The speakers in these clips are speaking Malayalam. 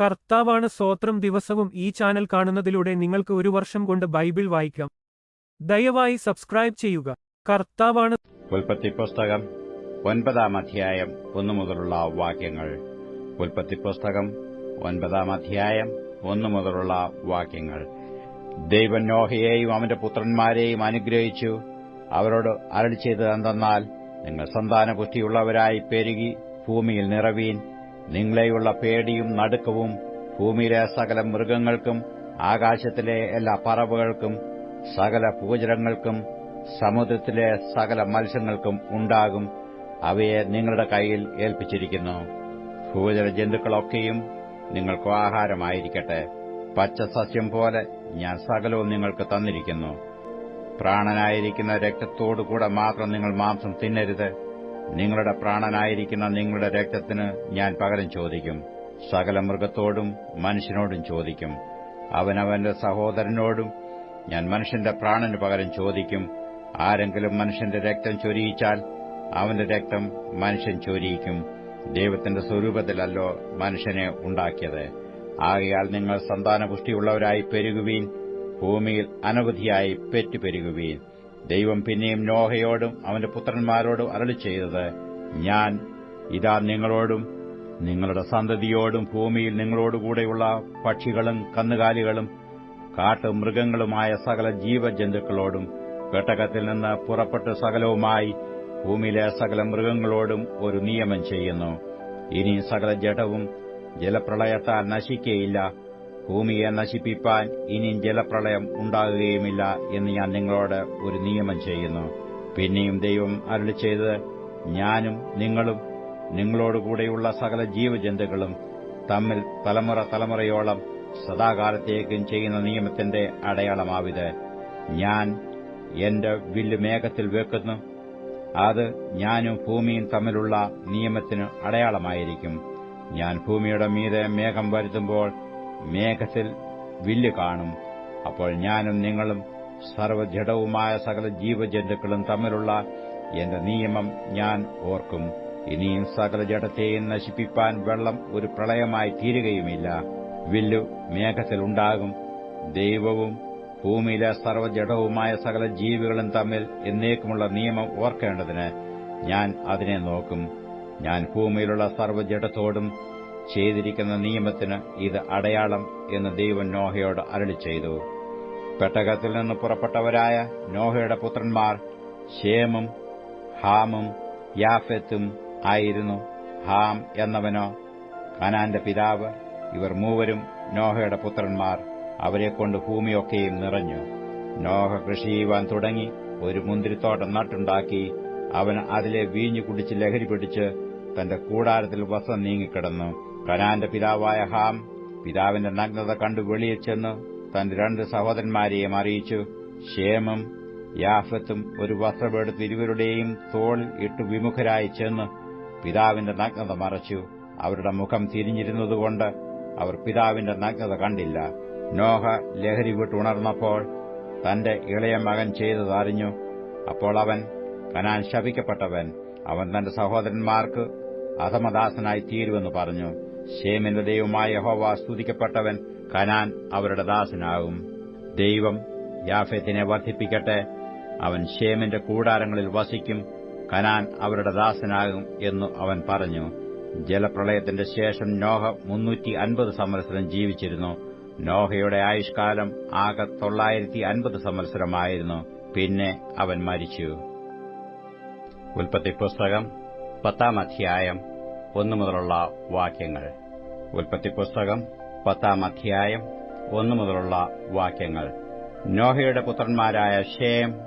കർത്താവാണ് സ്വോത്രം ദിവസവും ഈ ചാനൽ കാണുന്നതിലൂടെ നിങ്ങൾക്ക് ഒരു വർഷം കൊണ്ട് ബൈബിൾ വായിക്കാം. ദയവായി സബ്സ്ക്രൈബ് ചെയ്യുക. കർത്താവാണ് ഉൽപ്പത്തി പുസ്തകം ഒൻപതാം അധ്യായം ഒന്നു മുതലുള്ള വാക്യങ്ങൾ. ഉൽപ്പത്തി പുസ്തകം ഒൻപതാം അധ്യായം ഒന്നു മുതലുള്ള വാക്യങ്ങൾ. ദൈവം നോഹയെയും അവന്റെ പുത്രന്മാരെയും അനുഗ്രഹിച്ചു. അവരോട് അരളി ചെയ്തത് എന്തെന്നാൽ നിങ്ങൾ സന്താനപുഷ്ടിയുള്ളവരായി പെരുകി ഭൂമിയിൽ നിറവീൻ നിങ്ങളെയുള്ള പേടിയും നടുക്കവും ഭൂമിയിലെ സകല മൃഗങ്ങൾക്കും ആകാശത്തിലെ എല്ലാ പറവുകൾക്കും സകല പൂജരങ്ങൾക്കും സമുദ്രത്തിലെ സകല മത്സ്യങ്ങൾക്കും ഉണ്ടാകും. അവയെ നിങ്ങളുടെ കയ്യിൽ ഏൽപ്പിച്ചിരിക്കുന്നു. ഭൂജന ജന്തുക്കളൊക്കെയും നിങ്ങൾക്ക് ആഹാരമായിരിക്കട്ടെ. പച്ച സസ്യം പോലെ ഞാൻ സകലവും നിങ്ങൾക്ക് തന്നിരിക്കുന്നു. പ്രാണനായിരിക്കുന്ന രക്തത്തോടുകൂടെ മാത്രം നിങ്ങൾ മാംസം തിന്നരുത്. നിങ്ങളുടെ പ്രാണനായിരിക്കുന്ന നിങ്ങളുടെ രക്തത്തിന് ഞാൻ പകരം ചോദിക്കും. സകല മൃഗത്തോടും മനുഷ്യനോടും ചോദിക്കും. അവനവന്റെ സഹോദരനോടും ഞാൻ മനുഷ്യന്റെ പ്രാണന് പകരം ചോദിക്കും. ആരെങ്കിലും മനുഷ്യന്റെ രക്തം ചൊരിയിച്ചാൽ അവന്റെ രക്തം മനുഷ്യൻ ചൊരിയിക്കും. ദൈവത്തിന്റെ സ്വരൂപത്തിലല്ലോ മനുഷ്യനെ ഉണ്ടാക്കിയത്. ആകയാൽ നിങ്ങൾ സന്താനപുഷ്ടിയുള്ളവരായി പെരുകുവീൻ ഭൂമിയിൽ അനവധിയായി പെറ്റുപെരുകുവീൻ. ദൈവം പിന്നെയും നോഹയോടും അവന്റെ പുത്രന്മാരോടും അരളി ചെയ്തത് ഞാൻ ഇതാ നിങ്ങളോടും നിങ്ങളുടെ സന്തതിയോടും ഭൂമിയിൽ നിങ്ങളോടുകൂടെയുള്ള പക്ഷികളും കന്നുകാലികളും കാട്ടുമൃഗങ്ങളുമായ സകല ജീവജന്തുക്കളോടും പെട്ടകത്തിൽ നിന്ന് പുറപ്പെട്ട് സകലവുമായി ഭൂമിയിലെ സകല മൃഗങ്ങളോടും ഒരു നിയമം ചെയ്യുന്നു. ഇനി സകല ജഡവും ജലപ്രളയത്താൽ നശിക്കുകയില്ല ഭൂമിയെ നശിപ്പിപ്പാൻ ഇനി ജലപ്രളയം ഉണ്ടാകുകയുമില്ല എന്ന് ഞാൻ നിങ്ങളോട് ഒരു നിയമം ചെയ്യുന്നു. പിന്നെയും ദൈവം അരുളി ചെയ്ത് ഞാനും നിങ്ങളും നിങ്ങളോടുകൂടെയുള്ള സകല ജീവജന്തുക്കളും തമ്മിൽ തലമുറ തലമുറയോളം സദാകാലത്തേക്കും ചെയ്യുന്ന നിയമത്തിന്റെ അടയാളമാവിത്. ഞാൻ എന്റെ വില്ല് മേഘത്തിൽ വെക്കുന്നു. അത് ഞാനും ഭൂമിയും തമ്മിലുള്ള നിയമത്തിന് അടയാളമായിരിക്കും. ഞാൻ ഭൂമിയുടെ മീതെ മേഘം വരുത്തുമ്പോൾ മേഘത്തിൽ വില്ല് കാണും. അപ്പോൾ ഞാനും നിങ്ങളും സർവജഡവുമായ സകല ജീവജന്തുക്കളും തമ്മിലുള്ള എന്റെ നിയമം ഞാൻ ഓർക്കും. ഇനിയും സകല ജഡത്തെയും നശിപ്പിപ്പാൻ വെള്ളം ഒരു പ്രളയമായി തീരുകയുമില്ല. വില്ലു മേഘത്തിലുണ്ടാകും ദൈവവും ഭൂമിയിലെ സർവജഡവുമായ സകല ജീവികളും തമ്മിൽ എന്നേക്കുമുള്ള നിയമം ഓർക്കേണ്ടതിന് ഞാൻ അതിനെ നോക്കും. ഞാൻ ഭൂമിയിലുള്ള സർവജഡത്തോടും ചെയ്തിരിക്കുന്ന നിയമത്തിന് ഇത് അടയാളം എന്ന് ദൈവം നോഹയോട് അരളി ചെയ്തു. പെട്ടകത്തിൽ നിന്ന് പുറപ്പെട്ടവരായ നോഹയുടെ പുത്രന്മാർ ഷേമും ഹാമും യാഫെത്തും ആയിരുന്നു. ഹാം എന്നവനോ കനാന്റെ പിതാവ് ഇവർ മൂവരും നോഹയുടെ പുത്രന്മാർ. അവരെക്കൊണ്ട് ഭൂമിയൊക്കെയും നിറഞ്ഞു. നോഹ കൃഷി ചെയ്യുവാൻ തുടങ്ങി. ഒരു മുന്തിരിത്തോട്ടം നട്ടുണ്ടാക്കി. അവൻ അതിലെ വീഞ്ഞു കുടിച്ച് ലഹരി പിടിച്ച് തന്റെ കൂടാരത്തിൽ വസം നീങ്ങിക്കിടന്നു. കനാന്റെ പിതാവായ ഹാം പിതാവിന്റെ നഗ്നത കണ്ടു വെളിയിൽ ചെന്ന് തന്റെ രണ്ട് സഹോദരന്മാരെയും അറിയിച്ചു. ക്ഷേമം യാഫത്തും ഒരു വസ്ത്രമെടുത്ത് ഇരുവരുടെയും തോൾ ഇട്ടു വിമുഖരായി ചെന്ന് പിതാവിന്റെ നഗ്നത മറച്ചു. അവരുടെ മുഖം തിരിഞ്ഞിരുന്നതുകൊണ്ട് അവർ പിതാവിന്റെ നഗ്നത കണ്ടില്ല. നോഹ ലഹരി വിട്ടുണർന്നപ്പോൾ തന്റെ ഇളയ മകൻ ചെയ്തത് അറിഞ്ഞു. അപ്പോൾ അവൻ കനാൻ ശപിക്കപ്പെട്ടവൻ അവൻ തന്റെ സഹോദരന്മാർക്ക് അധമദാസനായി തീരുവെന്ന് പറഞ്ഞു. ഷേമിന്റെ ദൈവമായ യഹോവ സ്തുതിക്കപ്പെട്ടവൻ കനാൻ അവരുടെ ദാസനാകും. ദൈവം യാഫെത്തിനെ വർദ്ധിപ്പിക്കട്ടെ. അവൻ ഷേമിന്റെ കൂടാരങ്ങളിൽ വസിക്കും. കനാൻ അവരുടെ ദാസനാകും എന്നു അവൻ പറഞ്ഞു. ജലപ്രളയത്തിന്റെ ശേഷം നോഹ മുന്നൂറ്റി അൻപത് സംവത്സരം ജീവിച്ചിരുന്നു. നോഹയുടെ ആയുഷ്കാലം ആകെ തൊള്ളായിരത്തി അൻപത് സംവത്സരമായിരുന്നു. പിന്നെ അവൻ മരിച്ചു. ഉൽപ്പത്തി പുസ്തകം പത്താം അധ്യായം. ഒന്നു മുതലുള്ള വാക്യങ്ങൾ. ഉൽപ്പത്തി പുസ്തകം പത്താം അധ്യായം ഒന്നു മുതലുള്ള വാക്യങ്ങൾ. നോഹയുടെ പുത്രന്മാരായ ഷേം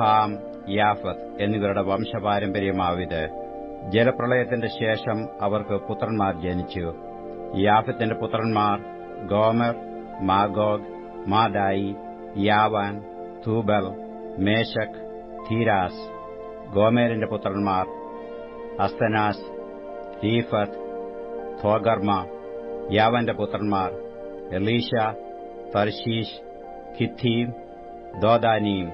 ഹാം യാഫത്ത് എന്നിവരുടെ വംശപാരമ്പര്യമാവിത്. ജലപ്രളയത്തിന്റെ ശേഷം അവർക്ക് പുത്രന്മാർ ജനിച്ചു. യാഫത്തിന്റെ പുത്രന്മാർ Gomer Magog Madai Javan Tubal Meshech Tiras ഗോമേരിന്റെ പുത്രന്മാർ അസ്തനാസ് തീഫത്ത് തോഗർമ യാവന്റെ പുത്രന്മാർ എലീഷ തർശീഷ് ഖിത്തീം ദോദാനിയും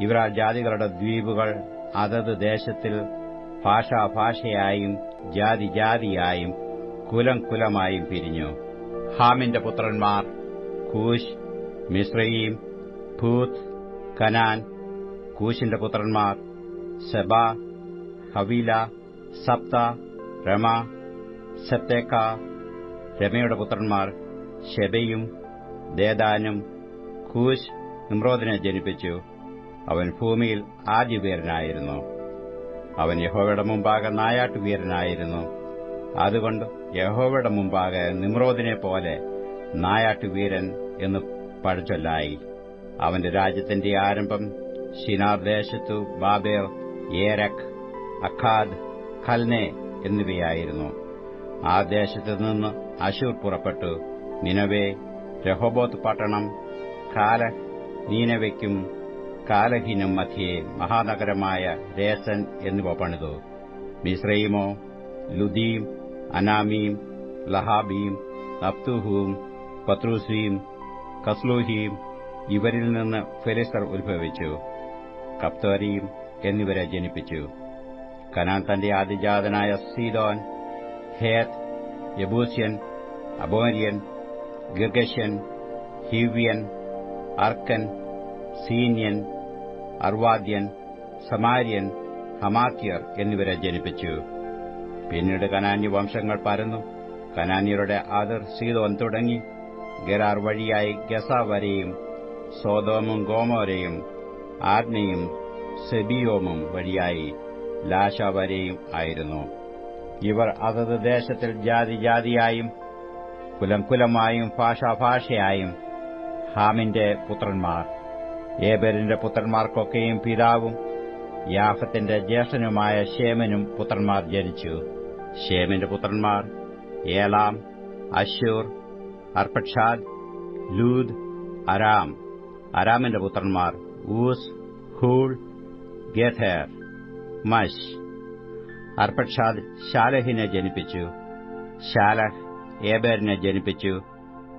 ഇവരാൽ ജാതികളുടെ ദ്വീപുകൾ അതത് ദേശത്തിൽ ഭാഷാഭാഷയായും ജാതി ജാതിയായും കുലം കുലമായും പിരിഞ്ഞു. ഹാമിന്റെ പുത്രന്മാർ കൂശ് മിശ്രയീം ഭൂത്ത് കനാൻ. കൂശിന്റെ പുത്രന്മാർ സെബ ഹവീല സപ്ത രമ സെപ്തേക്ക രമയുടെ പുത്രന്മാർ ഷെബയും ദേദാനും കൂശ് നിമ്രോദിനെ ജനിപ്പിച്ചു. അവൻ ഭൂമിയിൽ ആദ്യവീരനായിരുന്നു. അവൻ യഹോവയുടെ മുമ്പാകെ നായാട്ടുവീരനായിരുന്നു. അതുകൊണ്ട് യഹോവയുടെ മുമ്പാകെ നിമ്രോദിനെ പോലെ നായാട്ടുവീരൻ എന്ന് പഴച്ചൊല്ലായി അവന്റെ രാജ്യത്തിന്റെ ആരംഭം ഷിനാർ ദേശത്തു ബാബേർ ഏരക് അഖാദ് ഖൽനെ എന്നിവയായിരുന്നു. ആ ദേശത്തു നിന്ന് അശൂർ പുറപ്പെട്ടു. നിനവേ രഹോബോത്ത് പട്ടണം കാല നീനവയ്ക്കും കാലഹിനും മധ്യേ മഹാനഗരമായ രേസൻ എന്നിവ പണിതു. മിശ്രയിമോ ലുദീം അനാമീം ലഹാബീം നപ്തുഹൂം പത്രൂസീം കസ്ലൂഹീം ഇവരിൽ നിന്ന് ഫെലിസ്തർ ഉത്ഭവിച്ചു. കപ്തോരിയും എന്നിവരെ ജനിപ്പിച്ചു. കനാൻ തന്റെ ആദിജാതനായ സീദോൻ ഹേത്ത് യബൂസ്യൻ അബോരിയൻ ഗിർഗഷ്യൻ ഹിവ്യൻ അർക്കൻ സീന്യൻ അർവാദ്യൻ സമാര്യൻ ഹമാത്യർ എന്നിവരെ ജനിപ്പിച്ചു. പിന്നീട് കനാന്യ വംശങ്ങൾ പരന്നു. കനാന്യരുടെ അതിർ സീതോൻ തുടങ്ങി. ഗരാർ വഴിയായി ഗസ വരെയും സോതോമും ഗോമോരയും ആദ്നയും സെബിയോമും വഴിയായി. ലാശ വരെയും ആയിരുന്നു. ഇവർ അതത് ദേശത്തിൽ ജാതി ജാതിയായും കുലം കുലമായും ഭാഷാഭാഷയായും ഹാമിന്റെ പുത്രന്മാർ. ഏബരിന്റെ പുത്രന്മാർക്കൊക്കെയും പിതാവും യാഫത്തിന്റെ ജ്യേഷ്ഠനുമായ ഷേമനും പുത്രന്മാർ ജനിച്ചു. ഷേമിന്റെ പുത്രന്മാർ ഏലാം അശൂർ അർപ്പക്ഷാദ് ലൂദ് അരാം. അരാമിന്റെ പുത്രന്മാർ Uz Hul Gether. Mash. Arphaxad ശാലഹിനെ ജനിപ്പിച്ചു. ശാലഹ് ഏബേറിനെ ജനിപ്പിച്ചു.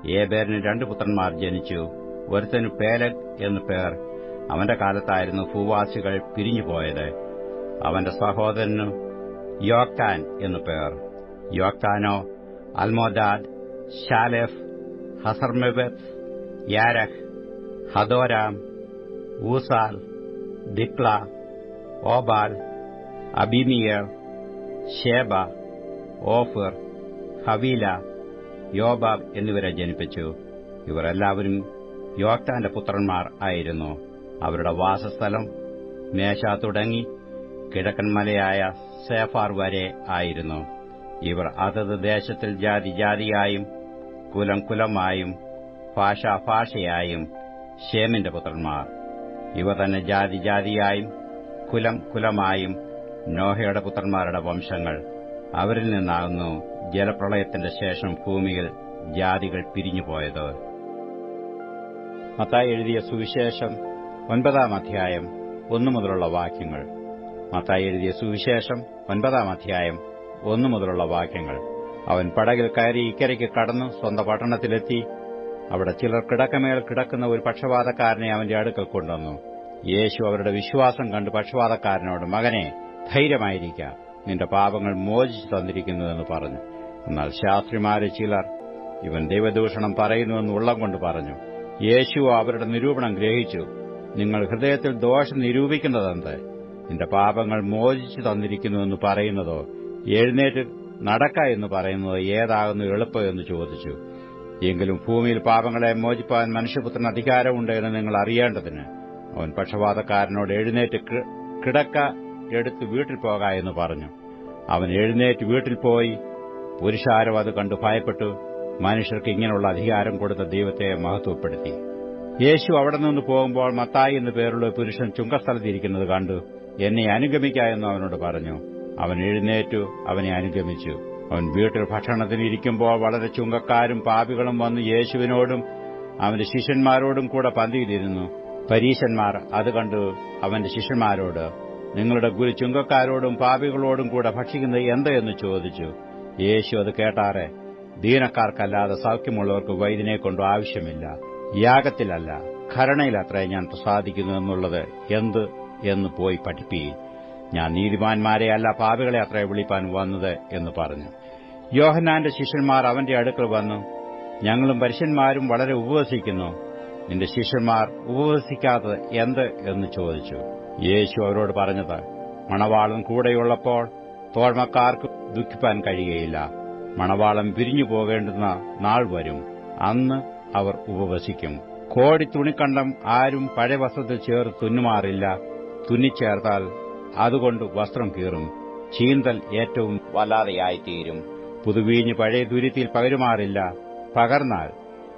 ഏബേറിന് രണ്ടു പുത്രന്മാർ ജനിച്ചു. ഒരുത്തന് പേലഗ് എന്നു പേർ. അവന്റെ കാലത്തായിരുന്നു ഭൂവാസികൾ പിരിഞ്ഞുപോയത്. അവന്റെ സഹോദരനു യോക്കാൻ എന്നു പേർ. യോക്കാനോ Almodad Sheleph Hazarmaveth Jerah Hadoram Uzal Diklah Obal Abimael Sheba Ophir Havilah Jobab എന്നിവരെ ജനിപ്പിച്ചു. ഇവരെല്ലാവരും യോക്താന്റെ പുത്രന്മാർ ആയിരുന്നു. അവരുടെ വാസസ്ഥലം മേശ തുടങ്ങി കിഴക്കൻ മലയായ സേഫാർ വരെ ആയിരുന്നു. ഇവർ അതത് ദേശത്തിൽ ജാതി ജാതിയായും കുലം കുലമായും ഭാഷ ഭാഷയായും ഷേമിന്റെ പുത്രന്മാർ. ഇവ തന്നെ ജാതി ജാതിയായും കുലം കുലമായും നോഹയുടെ പുത്രന്മാരുടെ വംശങ്ങൾ അവരിൽ നിന്നാകുന്നു ജലപ്രളയത്തിന്റെ ശേഷം ഭൂമിയിൽ ജാതികൾ പിരിഞ്ഞുപോയത്. മത്തായി എഴുതിയ സുവിശേഷം ഒൻപതാം അധ്യായം ഒന്നു മുതലുള്ള വാക്യങ്ങൾ. മത്തായി എഴുതിയ സുവിശേഷം ഒൻപതാം അധ്യായം ഒന്നു മുതലുള്ള വാക്യങ്ങൾ. അവൻ പടകിൽ കയറി ഇക്കരയ്ക്ക് കടന്നു സ്വന്തം പട്ടണത്തിലെത്തി. അവിടെ ചിലർ കിടക്കമേൽ കിടക്കുന്ന ഒരു പക്ഷപാതക്കാരനെ അവന്റെ അടുക്കൽ കൊണ്ടുവന്നു. യേശു അവരുടെ വിശ്വാസം കണ്ട് പക്ഷപാതക്കാരനോട് മകനെ ധൈര്യമായിരിക്ക. നിന്റെ പാപങ്ങൾ മോചിച്ചു തന്നിരിക്കുന്നുവെന്ന് പറഞ്ഞു. എന്നാൽ ശാസ്ത്രിമാരെ ചിലർ ഇവൻ ദൈവദൂഷണം പറയുന്നുവെന്ന് ഉള്ളം കൊണ്ട് പറഞ്ഞു. യേശു അവരുടെ നിരൂപണം ഗ്രഹിച്ചു. നിങ്ങൾ ഹൃദയത്തിൽ ദോഷം നിരൂപിക്കുന്നതെന്ത്? നിന്റെ പാപങ്ങൾ മോചിച്ചു തന്നിരിക്കുന്നുവെന്ന് പറയുന്നതോ? എഴുന്നേറ്റ് നടക്ക എന്ന് പറയുന്നത് ഏതാകുന്നു എളുപ്പമെന്ന് ചോദിച്ചു. എങ്കിലും ഭൂമിയിൽ പാപങ്ങളെ മോചിപ്പാൻ മനുഷ്യപുത്രന് അധികാരമുണ്ട് എന്ന് നിങ്ങൾ അറിയേണ്ടതിന്. അവൻ പക്ഷപാതക്കാരനോട് എഴുന്നേറ്റ് കിടക്ക എടുത്ത് വീട്ടിൽ പോകാമെന്ന് പറഞ്ഞു. അവൻ എഴുന്നേറ്റ് വീട്ടിൽ പോയി. പുരുഷാരം അത് കണ്ടു ഭയപ്പെട്ടു. മനുഷ്യർക്ക് ഇങ്ങനെയുള്ള അധികാരം കൊടുത്ത ദൈവത്തെ മഹത്വപ്പെടുത്തി. യേശു അവിടെ നിന്ന് പോകുമ്പോൾ മത്തായി എന്നു പേരുള്ള പുരുഷൻ ചുങ്കസ്ഥലത്തിരിക്കുന്നത് കണ്ടു. എന്നെ അനുഗമിക്ക എന്ന് അവനോട് പറഞ്ഞു. അവൻ എഴുന്നേറ്റു അവനെ അനുഗമിച്ചു. അവൻ വീട്ടിൽ ഭക്ഷണത്തിന് ഇരിക്കുമ്പോൾ വളരെ ചുങ്കക്കാരും പാപികളും വന്ന് യേശുവിനോടും അവന്റെ ശിഷ്യന്മാരോടും കൂടെ പന്തിയിലിരുന്നു പരീശന്മാർ അത് കണ്ടു അവന്റെ ശിഷ്യന്മാരോട് നിങ്ങളുടെ ഗുരു ചുങ്കക്കാരോടും പാപികളോടും കൂടെ ഭക്ഷിക്കുന്നത് എന്തെന്ന് ചോദിച്ചു. യേശു അത് കേട്ടാറെ ദീനക്കാർക്കല്ലാതെ സൌഖ്യമുള്ളവർക്ക് വൈദ്യനെ കൊണ്ട് ആവശ്യമില്ല. യാഗത്തിലല്ല ഖരണയിലത്രേ ഞാൻ പ്രസാദിക്കുന്നു എന്നുള്ളത് എന്ത് എന്ന് പോയി പഠിപ്പിയിൽ ഞാൻ നീതിമാന്മാരെയല്ല പാപികളെ അത്രേ വിളിപ്പാൻ വന്നത് എന്ന് പറഞ്ഞു. യോഹന്നാന്റെ ശിഷ്യന്മാർ അവന്റെ അടുക്കൽ വന്നു. ഞങ്ങളും പരുഷന്മാരും വളരെ ഉപവസിക്കുന്നു. നിന്റെ ശിഷ്യന്മാർ ഉപവസിക്കാത്തത് എന്ത് എന്ന് ചോദിച്ചു. യേശു അവരോട് പറഞ്ഞത് മണവാളൻ കൂടെയുള്ളപ്പോൾ തോഴ്മക്കാർക്ക് ദുഃഖിപ്പാൻ കഴിയുകയില്ല. മണവാളം പിരിഞ്ഞു പോകേണ്ടുന്ന നാൾ വരും. അന്ന് അവർ ഉപവസിക്കും. കോടി തുണിക്കണ്ടം ആരും പഴയ വസ്ത്രത്തിൽ ചേർത്ത് തുന്നുമാറില്ല. തുന്നിച്ചേർത്താൽ അതുകൊണ്ട് വസ്ത്രം കീറും. ചീന്തൽ ഏറ്റവും വല്ലാതെയായിത്തീരും. പുതുവീഞ്ഞ് പഴയ തുരുത്തിയിൽ പകരുമാറില്ല. പകർന്നാൽ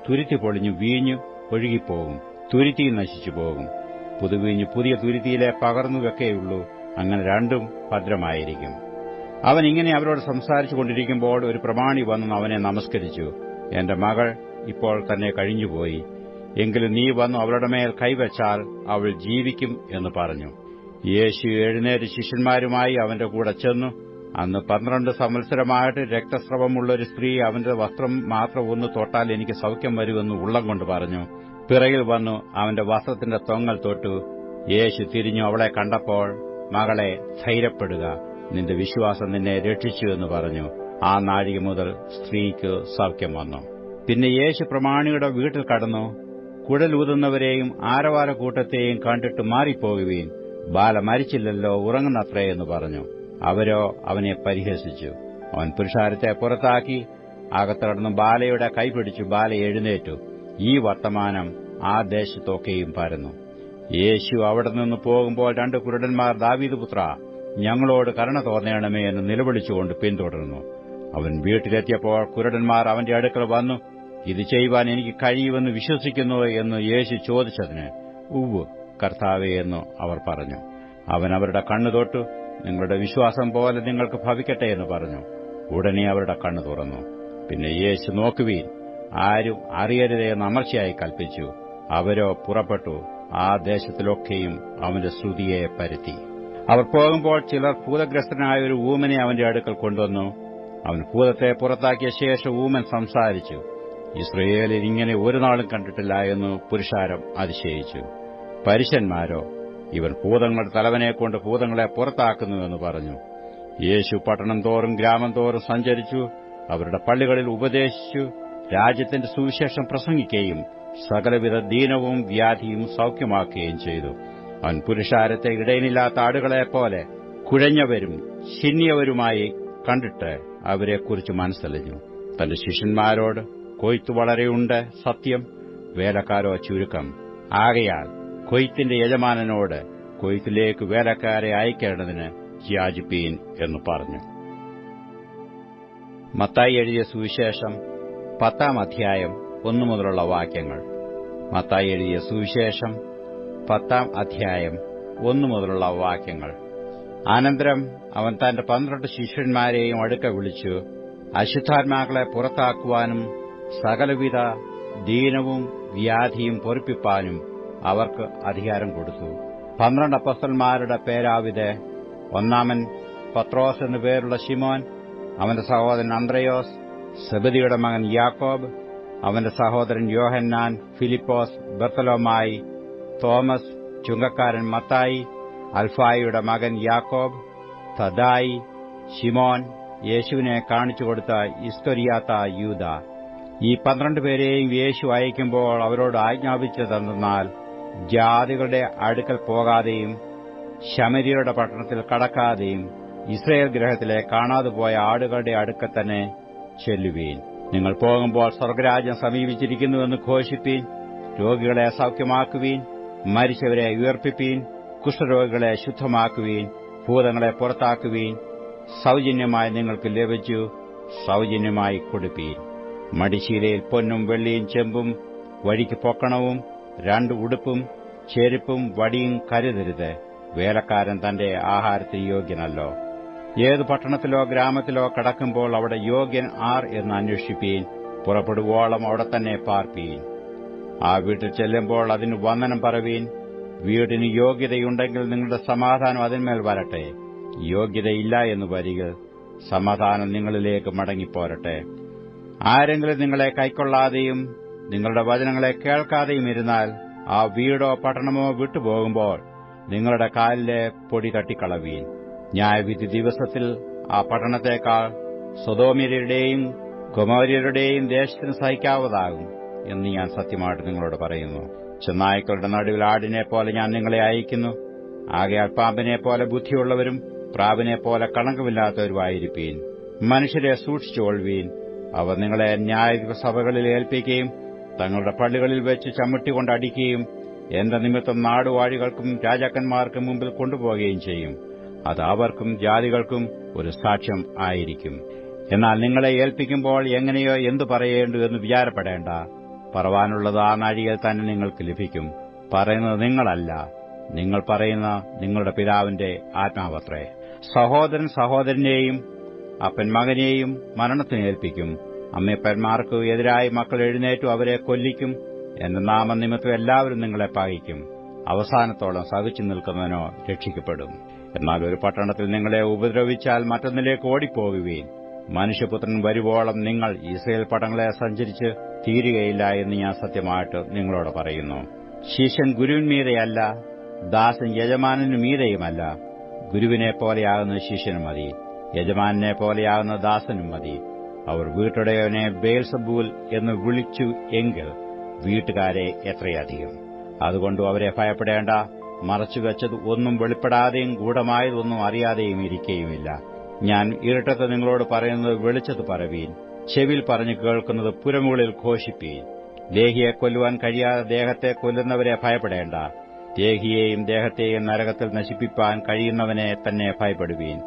തുരുത്തി പൊളിഞ്ഞു വീഞ്ഞു ഒഴുകിപ്പോകും. തുരുത്തി നശിച്ചു പോകും പുതുവീഞ്ഞ് പുതിയ തുരുത്തിയിലെ പകർന്നുവെക്കേയുള്ളൂ. അങ്ങനെ രണ്ടും ഭദ്രമായിരിക്കും. അവൻ ഇങ്ങനെ അവരോട് സംസാരിച്ചു കൊണ്ടിരിക്കുമ്പോൾ ഒരു പ്രമാണി വന്നു അവനെ നമസ്കരിച്ചു. എന്റെ മകൾ ഇപ്പോൾ തന്നെ കഴിഞ്ഞുപോയി. എങ്കിലും നീ വന്നു അവളുടെ മേൽ കൈവച്ചാൽ അവൾ ജീവിക്കും എന്ന് പറഞ്ഞു. യേശു എഴുന്നേറ്റ് ശിഷ്യന്മാരുമായി അവന്റെ കൂടെ ചെന്നു. അന്ന് പന്ത്രണ്ട് സംവത്സരമായിട്ട് രക്തസ്രവമുള്ള ഒരു സ്ത്രീ അവന്റെ വസ്ത്രം മാത്രം ഒന്ന് തൊട്ടാൽ എനിക്ക് സൗഖ്യം വരുമെന്ന് ഉള്ളം കൊണ്ട് പറഞ്ഞു. പിറകിൽ വന്നു അവന്റെ വസ്ത്രത്തിന്റെ തൊങ്ങൽ തൊട്ടു. യേശു തിരിഞ്ഞു അവളെ കണ്ടപ്പോൾ മകളെ ധൈര്യപ്പെടുക. നിന്റെ വിശ്വാസം നിന്നെ രക്ഷിച്ചു എന്ന് പറഞ്ഞു. ആ നാഴിക മുതൽ സ്ത്രീക്ക് സൗഖ്യം വന്നു. പിന്നെ യേശു പ്രമാണിയുടെ വീട്ടിൽ കടന്നു. കുഴലൂതുന്നവരെയും ആരവാര കൂട്ടത്തെയും കണ്ടിട്ട് മാറിപ്പോകുവീൻ. ബാല മരിച്ചില്ലല്ലോ ഉറങ്ങുന്നത്രേ എന്ന് പറഞ്ഞു. അവരോ അവനെ പരിഹസിച്ചു. അവൻ പുരുഷാരത്തെ പുറത്താക്കി. അകത്തടന്ന് ബാലയുടെ കൈപിടിച്ചു ബാല എഴുന്നേറ്റു. ഈ വർത്തമാനം ആ ദേശത്തൊക്കെയും പരന്നു. യേശു അവിടെ നിന്ന് പോകുമ്പോൾ രണ്ട് കുരുടന്മാർ ദാവീദ് പുത്ര ഞങ്ങളോട് കരുണ തോന്നണമേ എന്ന് നിലവിളിച്ചുകൊണ്ട് പിന്തുടർന്നു. അവൻ വീട്ടിലെത്തിയപ്പോൾ കുരുടന്മാർ അവന്റെ അടുക്കൽ വന്നു ഇത് ചെയ്യുവാൻ എനിക്ക് കഴിയുമെന്ന് വിശ്വസിക്കുന്നു എന്ന് യേശു ചോദിച്ചതിന് ഉവ് കർത്താവേ എന്ന് അവർ പറഞ്ഞു. അവൻ അവരുടെ കണ്ണു തൊട്ടു നിങ്ങളുടെ വിശ്വാസം പോലെ നിങ്ങൾക്ക് ഭവിക്കട്ടെ എന്ന് പറഞ്ഞു. ഉടനെ അവരുടെ കണ്ണു തുറന്നു. പിന്നെ യേശു നോക്കുവീൻ ആരും അറിയരുതേ എന്ന് അമർച്ചയായി കൽപ്പിച്ചു. അവരോ പുറപ്പെട്ടു ആ ദേശത്തിലൊക്കെയും അവന്റെ ശ്രുതിയെ പരത്തി. അവർ പോകുമ്പോൾ ചിലർ ഭൂതഗ്രസ്തനായ ഒരു ഊമനെ അവന്റെ അടുക്കൽ കൊണ്ടുവന്നു. അവൻ ഭൂതത്തെ പുറത്താക്കിയ ശേഷം ഊമൻ സംസാരിച്ചു ഇസ്രയേലിൽ ഇങ്ങനെ ഒരു നാളും കണ്ടിട്ടില്ല എന്ന് പുരുഷാരം അതിശയിച്ചു. പരുഷന്മാരോ ഇവൻ ഭൂതങ്ങളുടെ തലവനെക്കൊണ്ട് ഭൂതങ്ങളെ പുറത്താക്കുന്നുവെന്ന് പറഞ്ഞു. യേശു പട്ടണം തോറും ഗ്രാമം തോറും സഞ്ചരിച്ചു അവരുടെ പള്ളികളിൽ ഉപദേശിച്ചു രാജ്യത്തിന്റെ സുവിശേഷം പ്രസംഗിക്കുകയും സകലവിധ ദീനവും വ്യാധിയും സൌഖ്യമാക്കുകയും ചെയ്തു. അവൻ പുരുഷാരത്തെ ഇടയനില്ലാത്ത ആടുകളെപ്പോലെ കുഴഞ്ഞവരും ചിന്നിയവരുമായി കണ്ടിട്ട് അവരെക്കുറിച്ച് മനസ്സലിഞ്ഞു. തന്റെ ശിഷ്യന്മാരോട് കൊയ്ത്തു വളരെയുണ്ട് സത്യം. വേലക്കാരോ ചുരുക്കം. ആകയാൽ കൊയ്ത്തിന്റെ യജമാനനോട് കൊയ്ത്തിലേക്ക് വേലക്കാരെ അയക്കേണ്ടതിന് യാചിപ്പീൻ എന്ന് പറഞ്ഞു. മത്തായി എഴുതിയ സുവിശേഷം പത്താം അധ്യായം ഒന്നു മുതലുള്ള വാക്യങ്ങൾ. മത്തായി എഴുതിയ സുവിശേഷം പത്താം അധ്യായം ഒന്നു മുതലുള്ള വാക്യങ്ങൾ. അനന്തരം അവൻ തന്റെ പന്ത്രണ്ട് ശിഷ്യന്മാരെയും അടുക്ക വിളിച്ചു അശുദ്ധാത്മാക്കളെ പുറത്താക്കുവാനും സകലവിധ ദീനവും വ്യാധിയും പൊറിപ്പിപ്പാനും അവർക്ക് അധികാരം കൊടുത്തു. പന്ത്രണ്ട് അപ്പസ്തന്മാരുടെ പേരാവിത്. ഒന്നാമൻ പത്രോസ് എന്നു പേരുള്ള ശിമോൻ അവന്റെ സഹോദരൻ അന്ത്രയോസ് സെബദിയുടെ മകൻ യാക്കോബ് അവന്റെ സഹോദരൻ യോഹന്നാൻ ഫിലിപ്പോസ് ബർത്തലോമായി തോമസ് ചുങ്കക്കാരൻ മത്തായി അൽഫായിയുടെ മകൻ യാക്കോബ് തദായി ഷിമോൻ യേശുവിനെ കാണിച്ചു കൊടുത്ത ഇസ്തൊരിയാത്ത യൂത ഈ പന്ത്രണ്ട് പേരെയും യേശു അയക്കുമ്പോൾ അവരോട് ആജ്ഞാപിച്ചതെന്നാൽ ജാതികളുടെ അടുക്കൽ പോകാതെയും ശമരിയുടെ പട്ടണത്തിൽ കടക്കാതെയും ഇസ്രയേൽ ഗ്രഹത്തിലെ കാണാതെ പോയ ആടുകളുടെ അടുക്കൽ തന്നെ ചെല്ലുവീൻ. നിങ്ങൾ പോകുമ്പോൾ സ്വർഗരാജ്യം സമീപിച്ചിരിക്കുന്നുവെന്ന് ഘോഷിപ്പീൻ രോഗികളെ സൌഖ്യമാക്കുവീൻ മരിച്ചവരെ ഉയർപ്പിപ്പീൻ കുഷ്ഠരോഗികളെ ശുദ്ധമാക്കുവീൻ ഭൂതങ്ങളെ പുറത്താക്കുവീൻ സൌജന്യമായി നിങ്ങൾക്ക് ലഭിച്ചു സൌജന്യമായി കൊടുപ്പീൻ. മടിശീലയിൽ പൊന്നും വെള്ളിയും ചെമ്പും വഴിക്ക് പൊക്കണവും രണ്ട് ഉടുപ്പും ചെരുപ്പും വടിയും കരുതരുത്. വേലക്കാരൻ തന്റെ ആഹാരത്തിന് യോഗ്യനല്ലോ. ഏത് പട്ടണത്തിലോ ഗ്രാമത്തിലോ കടക്കുമ്പോൾ അവിടെ യോഗ്യൻ ആർ എന്ന് അന്വേഷിപ്പീൻ പുറപ്പെടുവോളം അവിടെ തന്നെ പാർപ്പീൻ. ആ വീട്ടിൽ ചെല്ലുമ്പോൾ അതിന് വന്ദനം പറവീൻ വീടിന് യോഗ്യതയുണ്ടെങ്കിൽ നിങ്ങളുടെ സമാധാനം അതിന്മേൽ വരട്ടെ. യോഗ്യതയില്ല എന്ന് വരിക സമാധാനം നിങ്ങളിലേക്ക് മടങ്ങിപ്പോരട്ടെ. ആരെങ്കിലും നിങ്ങളെ കൈക്കൊള്ളാതെയും നിങ്ങളുടെ വചനങ്ങളെ കേൾക്കാതെയും ഇരുന്നാൽ ആ വീടോ പട്ടണമോ വിട്ടുപോകുമ്പോൾ നിങ്ങളുടെ കാലിലെ പൊടി തട്ടിക്കളവീൻ. ന്യായവിധി ദിവസത്തിൽ ആ പട്ടണത്തേക്കാൾ സ്വതോമിരുടെയും കുമാരിയരുടെയും ദേശത്തിന് സഹിക്കാവതാകും എന്ന് ഞാൻ സത്യമായിട്ട് നിങ്ങളോട് പറയുന്നു. ചെന്നായ്ക്കളുടെ നടുവിൽ ആടിനെ പോലെ ഞാൻ നിങ്ങളെ അയക്കുന്നു. ആകയാൽ പാമ്പിനെ പോലെ ബുദ്ധിയുള്ളവരും പ്രാവിനെ പോലെ കളങ്കമില്ലാത്തവരുമായിരിപ്പീൻ. മനുഷ്യരെ സൂക്ഷിച്ചുകൊള്ളുവീൻ അവർ നിങ്ങളെ ന്യായസഭകളിൽ ഏൽപ്പിക്കുകയും തങ്ങളുടെ പള്ളികളിൽ വെച്ച് ചമ്മട്ടികൊണ്ട് അടിക്കുകയും എന്റെ നിമിത്തം നാടുവാഴികൾക്കും രാജാക്കന്മാർക്കും മുമ്പിൽ കൊണ്ടുപോകുകയും ചെയ്യും. അത് അവർക്കും ജാതികൾക്കും ഒരു സാക്ഷ്യം ആയിരിക്കും. എന്നാൽ നിങ്ങളെ ഏൽപ്പിക്കുമ്പോൾ എങ്ങനെയോ എന്തു പറയേണ്ടു എന്ന് വിചാരപ്പെടേണ്ട. പറവാനുള്ളത് ആ നാഴികയിൽ തന്നെ നിങ്ങൾക്ക് ലഭിക്കും. പറയുന്നത് നിങ്ങളല്ല. നിങ്ങൾ പറയുന്ന നിങ്ങളുടെ പിതാവിന്റെ ആത്മാവത്രേ. സഹോദരൻ സഹോദരനെയും അപ്പൻ മകനെയും മരണത്തിന് ഏൽപ്പിക്കും. അമ്മയപ്പന്മാർക്ക് എതിരായി മക്കൾ എഴുന്നേറ്റു അവരെ കൊല്ലിക്കും എന്ന നാമനിമിത്തം എല്ലാവരും നിങ്ങളെ പാകിക്കും. അവസാനത്തോളം സഹിച്ചു നിൽക്കുന്നവനോ രക്ഷിക്കപ്പെടും. എന്നാൽ ഒരു പട്ടണത്തിൽ നിങ്ങളെ ഉപദ്രവിച്ചാൽ മറ്റൊന്നിലേക്ക് ഓടിപ്പോകുകയും മനുഷ്യപുത്രൻ വരുവോളം നിങ്ങൾ ഇസ്രയേൽ പടങ്ങളെ സഞ്ചരിച്ച് തീരുകയില്ല എന്ന് ഞാൻ സത്യമായിട്ട് നിങ്ങളോട് പറയുന്നു. ശിഷ്യൻ ഗുരുവിന്മീതയല്ല ദാസൻ യജമാനന് മീതയുമല്ല. ഗുരുവിനെ പോലെയാകുന്ന ശിഷ്യനും മതി യജമാനെ പോലെയാകുന്ന ദാസനും മതി. അവർ വീട്ടുടയവനെ ബേൽസബൂൽ എന്ന് വിളിച്ചു എങ്കിൽ വീട്ടുകാരെ എത്രയധികം? അതുകൊണ്ട് അവരെ ഭയപ്പെടേണ്ട. മറച്ചുവെച്ചത് ഒന്നും വെളിപ്പെടാതെയും ഗൂഢമായതൊന്നും അറിയാതെയും ഇരിക്കുകയുമില്ല ഞാൻ ഇരട്ടത്ത് നിങ്ങളോട് പറയുന്നത് വെളിച്ചത് പറവീൻ ചെവിൽ പറഞ്ഞു കേൾക്കുന്നത് പുരമുകളിൽ ഘോഷിപ്പീൻ. ദേഹിയെ കൊല്ലുവാൻ കഴിയാതെ ദേഹത്തെ കൊല്ലുന്നവരെ ഭയപ്പെടേണ്ട. ദേഹിയെയും ദേഹത്തെയും നരകത്തിൽ നശിപ്പിപ്പാൻ കഴിയുന്നവനെ തന്നെ ഭയപ്പെടുവീൻ.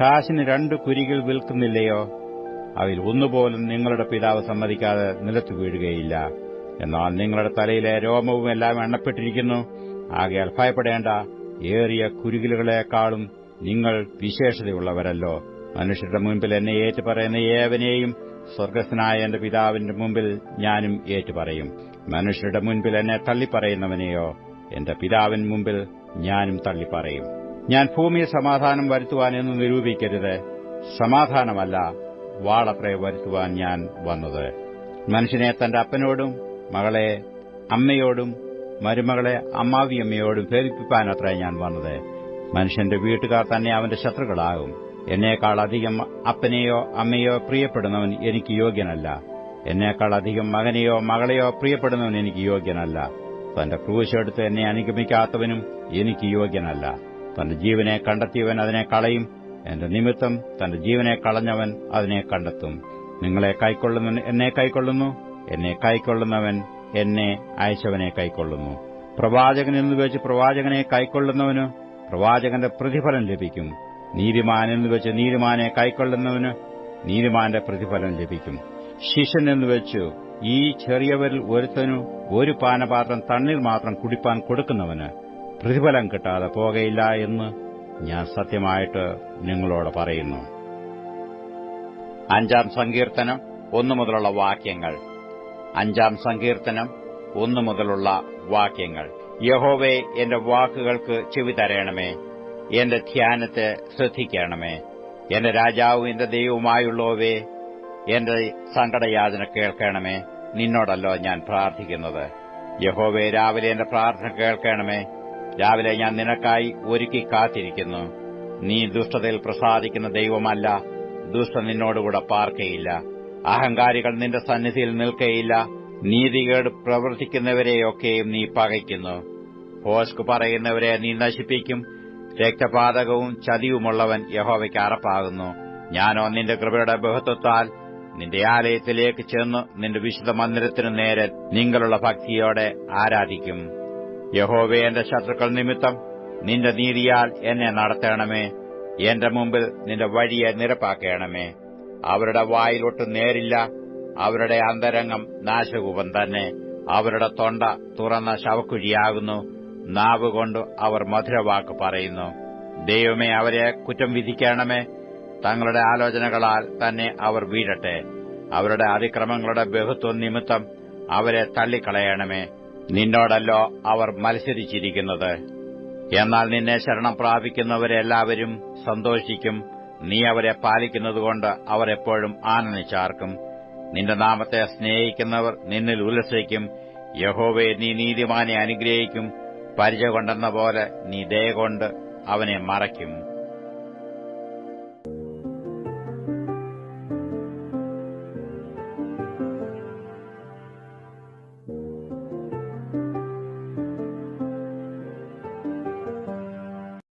കാശിന് രണ്ട് കുരികൾ വിൽക്കുന്നില്ലയോ? അവയിൽ ഒന്നുപോലും നിങ്ങളുടെ പിതാവ് സമ്മതിക്കാതെ നിലത്തു വീഴുകയില്ല. എന്നാൽ നിങ്ങളുടെ തലയിലെ രോമവും എല്ലാം എണ്ണപ്പെട്ടിരിക്കുന്നു. ആകയാൽ ഭയപ്പെടേണ്ട. ഏറിയ കുരുകിലുകളെക്കാളും നിങ്ങൾ വിശേഷതയുള്ളവരല്ലോ. മനുഷ്യരുടെ മുൻപിൽ എന്നെ ഏറ്റുപറയുന്ന ഏവനെയും സ്വർഗസ്നായ എന്റെ പിതാവിന്റെ മുമ്പിൽ ഞാനും ഏറ്റുപറയും. മനുഷ്യരുടെ മുൻപിൽ എന്നെ തള്ളിപ്പറയുന്നവനെയോ എന്റെ പിതാവിൻ മുമ്പിൽ ഞാനും തള്ളിപ്പറയും. ഞാൻ ഭൂമിയിൽ സമാധാനം വരുത്തുവാൻ എന്ന് നിരൂപിക്കരുത്. സമാധാനമല്ല വാളത്രേ വരുത്തുവാൻ ഞാൻ വന്നത്. മനുഷ്യനെ തന്റെ അപ്പനോടും മകളെ അമ്മയോടും മരുമകളെ അമ്മാവിയമ്മയോടും ഭേദിപ്പിക്കാനത്രേ ഞാൻ വന്നത്. മനുഷ്യന്റെ വീട്ടുകാർ തന്നെ അവന്റെ ശത്രുക്കളാകും. എന്നേക്കാൾ അധികം അപ്പനെയോ അമ്മയോ പ്രിയപ്പെടുന്നവൻ എനിക്ക് യോഗ്യനല്ല. എന്നേക്കാൾ അധികം മകനെയോ മകളെയോ പ്രിയപ്പെടുന്നവൻ എനിക്ക് യോഗ്യനല്ല. തന്റെ ക്രൂശെടുത്ത് എന്നെ അനുഗമിക്കാത്തവനും എനിക്ക് യോഗ്യനല്ല. തന്റെ ജീവനെ കണ്ടെത്തിയവൻ അതിനെ കളയും. എന്റെ നിമിത്തം തന്റെ ജീവനെ കളഞ്ഞവൻ അതിനെ കണ്ടെത്തും. നിങ്ങളെ കൈക്കൊള്ളുന്നവൻ എന്നെ കൈക്കൊള്ളുന്നു. എന്നെ കൈക്കൊള്ളുന്നവൻ എന്നെ അയച്ചവനെ കൈക്കൊള്ളുന്നു. പ്രവാചകൻ എന്ന് വെച്ച് പ്രവാചകനെ കൈക്കൊള്ളുന്നവന് പ്രവാചകന്റെ പ്രതിഫലം ലഭിക്കും. നീതിമാനെന്ന് വെച്ച് നീതിമാനെ കൈക്കൊള്ളുന്നവന് നീതിമാന്റെ പ്രതിഫലം ലഭിക്കും. ശിഷ്യൻ എന്ന് വെച്ചു ഈ ചെറിയവരിൽ ഒരുത്തനു ഒരു പാനപാത്രം തണ്ണീർ മാത്രം കുടിപ്പാൻ കൊടുക്കുന്നവന് പ്രതിഫലം കിട്ടാതെ പോകയില്ല എന്ന് ഞാൻ സത്യമായിട്ട് നിങ്ങളോട് പറയുന്നു. അഞ്ചാം സങ്കീർത്തനം ഒന്നു മുതലുള്ള വാക്യങ്ങൾ. അഞ്ചാം സങ്കീർത്തനം ഒന്നു മുതലുള്ള വാക്യങ്ങൾ. യഹോവേ എന്റെ വാക്കുകൾക്ക് ചെവി തരയണമേ എന്റെ ധ്യാനത്തെ ശ്രദ്ധിക്കണമേ. എന്റെ രാജാവും എന്റെ ദൈവവുമായുള്ളവേ എന്റെ സങ്കടയാതന കേൾക്കണമേ. നിന്നോടല്ലോ ഞാൻ പ്രാർത്ഥിക്കുന്നത്. യഹോവേ രാവിലെ എന്റെ പ്രാർത്ഥന കേൾക്കണമേ. രാവിലെ ഞാൻ നിനക്കായി ഒരുക്കി കാത്തിരിക്കുന്നു. നീ ദുഷ്ടതയിൽ പ്രസാദിക്കുന്ന ദൈവമല്ല. ദുഷ്ട നിന്നോടുകൂടെ പാർക്കയില്ല. അഹങ്കാരികൾ നിന്റെ സന്നിധിയിൽ നിൽക്കയില്ല. നീതികേട് പ്രവർത്തിക്കുന്നവരെയൊക്കെയും നീ പകയ്ക്കുന്നു. ഹോസ്ക് പറയുന്നവരെ നീ നശിപ്പിക്കും. രക്തപാതകവും ചതിയുമുള്ളവൻ യഹോവയ്ക്ക് അറപ്പാകുന്നു. ഞാനോ നിന്റെ കൃപയുടെ ബഹുത്വത്താൽ നിന്റെ ആലയത്തിലേക്ക് ചെന്ന് നിന്റെ വിശുദ്ധ മന്ദിരത്തിനു നേരെ നിങ്ങളുള്ള ഭക്തിയോടെ ആരാധിക്കും. യഹോവെ എന്റെ ശത്രുക്കൾ നിമിത്തം നിന്റെ നീതിയാൽ എന്നെ നടത്തണമേ. എന്റെ മുമ്പിൽ നിന്റെ വഴിയെ നിരപ്പാക്കണമേ. അവരുടെ വായിലൊട്ട് നേരില്ല. അവരുടെ അന്തരംഗം നാശകൂപം തന്നെ. അവരുടെ തൊണ്ട തുറന്ന ശവക്കുഴിയാകുന്നു. നാവുകൊണ്ട് അവർ മധുരവാക്ക് പറയുന്നു. ദൈവമേ അവരെ കുറ്റം വിധിക്കണമേ. തങ്ങളുടെ ആലോചനകളാൽ തന്നെ അവർ വീഴട്ടെ. അവരുടെ അതിക്രമങ്ങളുടെ ബഹുത്വം നിമിത്തം അവരെ തള്ളിക്കളയണമേ. നിന്നോടല്ലോ അവർ മത്സരിച്ചിരിക്കുന്നത്. എന്നാൽ നിന്നെ ശരണം പ്രാപിക്കുന്നവരെല്ലാവരും സന്തോഷിക്കും. നീ അവരെ പാലിക്കുന്നതുകൊണ്ട് അവരെപ്പോഴും ആനന്ദിച്ചാർക്കും. നിന്റെ നാമത്തെ സ്നേഹിക്കുന്നവർ നിന്നിൽ ഉല്ലസിക്കും. യഹോവെ നീ നീതിമാനെ അനുഗ്രഹിക്കും. പരിചയ കൊണ്ടെന്ന പോലെ നീ ദയ കൊണ്ട് അവനെ മറയ്ക്കും.